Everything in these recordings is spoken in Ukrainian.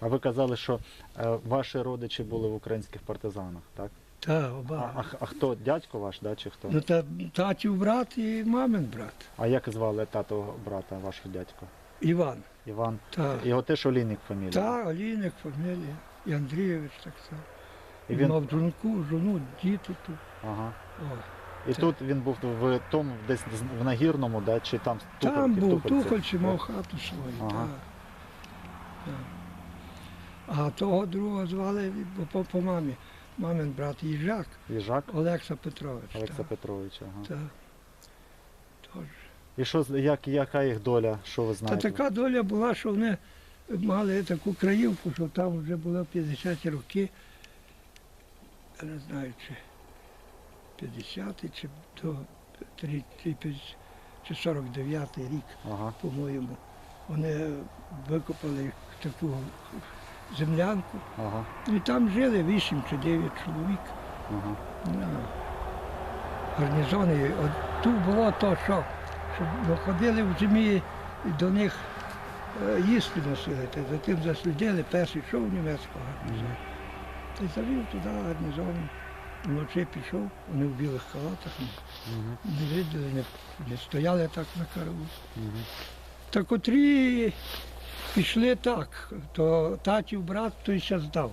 А ви казали, що е, ваші родичі були в українських партизанах, так? Та, А, оба. а, а хто? Дядько ваш, да, чи хто? Ну, та татів брат і мамин брат. А як звали тато брата, вашого дядька? Іван. Іван. Та, Його теж Олійник фамілія. та Олійник, фамілія. І Андрійович так само. І Він він, мав жонку, жону, діти тут. ага. О. І тут він був в тому, десь в Нагірному, да, чи там в Там Тухольці, в був Тухольці? Мав хату свою. Ага. так. Так. А того другого звали по, по мамі. Мамин брат Їжак, Їжак Олекса Петрович. Олекса так. Петрович. Ага. Так. Тож. І що, як, яка їх доля, що ви Та знаєте? така доля була, що вони мали таку краївку, що там вже було 50 роки. Я не знаю, чи 50 чи до 30, чи 49 рік, Ага. по-моєму. Вони викопали таку землянку. Ага. І там жили 8 чи 9 чоловік. Ага. на гарнізоні. От тут було то, що, що ну, ходили в зимі і до них е, їсти носили, та й затим заслідили, перший йшов німецького гарнізону. Та завів туди гарнізон. Вночі пішов, вони в білих халатах, Мгм. не виділи, не, не стояли так на караул. Мгм. Та котрі пішли так, то татів брат той ще здав.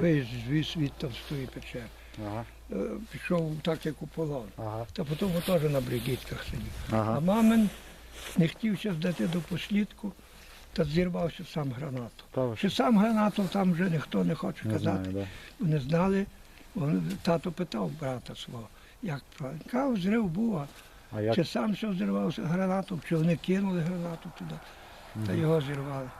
Виїзд від там з тої печери. Ага. Е, Пішов так, як у полон. Ага. Та потім теж на бригітках сидів. А мамин не хотівся здати до послідку, та зірвався сам гранату. Та ви Чи сам гранату там вже ніхто не хоче Не казати. знаю, да. Вони знали, Він- тато питав брата свого, як правильно. Кав, був, а А як? чи сам що зірвався гранату, чи вони кинули гранату туди, та його зірвали.